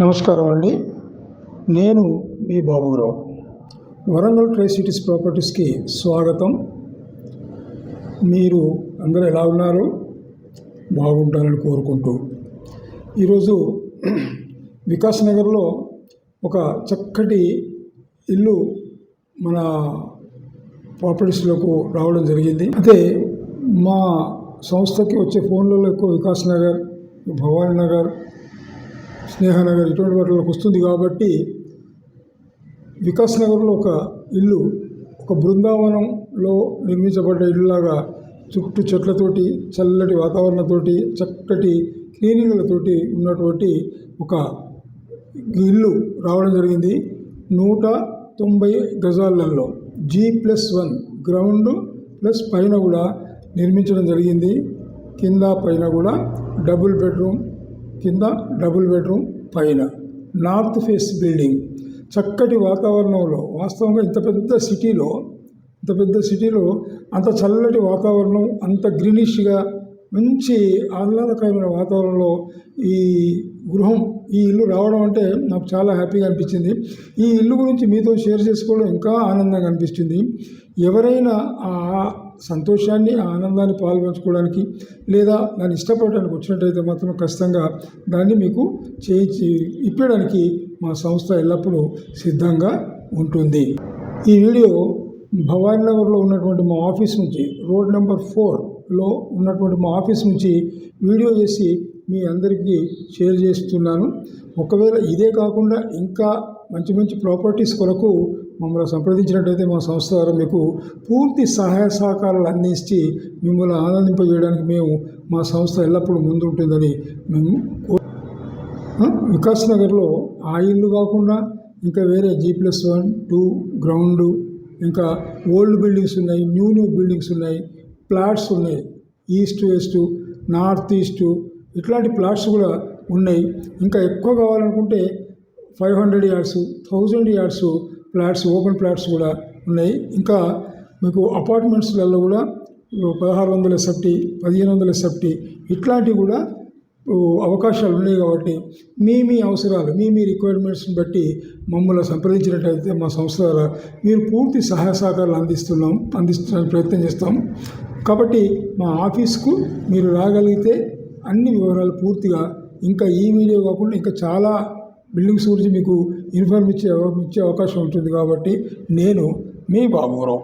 నమస్కారం అండి. నేను మీ బాబురావు. వరంగల్ ట్రై సిటీస్ ప్రాపర్టీస్కి స్వాగతం. మీరు అందరూ ఎలా ఉన్నారు? బాగుంటారని కోరుకుంటూ. ఈరోజు వికాస్ నగర్లో ఒక చక్కటి ఇల్లు మన ప్రాపర్టీస్లోకి రావడం జరిగింది. అయితే మా సంస్థకి వచ్చే ఫోన్లలో ఎక్కువ వికాస్ నగర్ భవానీ నగర్ స్నేహనగర్ ఇటువంటి వాటిలోకి వస్తుంది కాబట్టి వికాస్ నగర్లో ఒక ఇల్లు ఒక బృందావనంలో నిర్మించబడ్డ ఇల్లులాగా చుట్టూ చెట్లతోటి చల్లటి వాతావరణంతోటి చక్కటి క్లీనింగ్లతోటి ఉన్నటువంటి ఒక ఇల్లు రావడం జరిగింది. నూట తొంభై గజాలలో G plus one ground plus పైన కూడా నిర్మించడం జరిగింది. కింద పైన కూడా డబుల్ బెడ్రూమ్ కింద డబుల్ బెడ్రూమ్ పైన. North face building. చక్కటి వాతావరణంలో వాస్తవంగా ఇంత పెద్ద సిటీలో ఇంత పెద్ద సిటీలో అంత చల్లటి వాతావరణం అంత గ్రీనిష్గా మంచి ఆహ్లాదకరమైన వాతావరణంలో ఈ గృహం ఈ ఇల్లు రావడం అంటే నాకు చాలా హ్యాపీగా అనిపించింది. ఈ ఇల్లు గురించి మీతో షేర్ చేసుకోవడం ఇంకా ఆనందంగా అనిపిస్తుంది. ఎవరైనా ఆ సంతోషాన్ని ఆనందాన్ని పాల్పంచుకోవడానికి లేదా దాన్ని ఇష్టపడడానికి వచ్చినట్టయితే మాత్రం ఖచ్చితంగా దాన్ని మీకు చేయించి ఇప్పడానికి మా సంస్థ ఎల్లప్పుడూ సిద్ధంగా ఉంటుంది. ఈ వీడియో భవానీ నగర్లో ఉన్నటువంటి మా ఆఫీస్ నుంచి రోడ్ నెంబర్ ఫోర్ లో ఉన్నటువంటి మా ఆఫీస్ నుంచి వీడియో చేసి మీ అందరికీ షేర్ చేస్తున్నాను. ఒకవేళ ఇదే కాకుండా ఇంకా మంచి మంచి ప్రాపర్టీస్ కొరకు మమ్మల్ని సంప్రదించినట్టయితే మా సంస్థ ద్వారా మీకు పూర్తి సహాయ సహకారాలు అందించి మిమ్మల్ని ఆనందింపజేయడానికి మేము మా సంస్థ ఎల్లప్పుడూ ముందుంటుందని మేము వికాస్ నగర్లో ఆ ఇల్లు కాకుండా ఇంకా వేరే G plus one two ground ఇంకా ఓల్డ్ బిల్డింగ్స్ ఉన్నాయి న్యూ న్యూ బిల్డింగ్స్ ఉన్నాయి. ప్లాట్స్ ఉన్నాయి. ఈస్ట్ వెస్ట్ నార్త్ ఈస్ట్ ఇట్లాంటి ప్లాట్స్ కూడా ఉన్నాయి. ఇంకా ఎక్కువ కావాలనుకుంటే five hundred yards thousand yards plots open plots కూడా ఉన్నాయి. ఇంకా మీకు అపార్ట్మెంట్స్లలో కూడా పదహారు వందల సెఫ్టీ పదిహేను వందల సెఫ్టీ ఇట్లాంటివి కూడా అవకాశాలు ఉన్నాయి కాబట్టి మీ మీ అవసరాలు మీ మీ రిక్వైర్మెంట్స్ని బట్టి మమ్మల్ని సంప్రదించినట్టయితే మా సంస్థ ద్వారా మీరు పూర్తి సహాయ సహకారాలు అందిస్తున్నాం అందించడానికి ప్రయత్నం చేస్తాం. కాబట్టి మా ఆఫీస్కు మీరు రాగలిగితే అన్ని వివరాలు పూర్తిగా ఇంకా ఈ వీడియో కాకుండా ఇంకా చాలా బిల్డింగ్స్ గురించి మీకు ఇన్ఫర్మ్ ఇచ్చే ఇచ్చే అవకాశం ఉంటుంది కాబట్టి నేను మీ బాబురావు.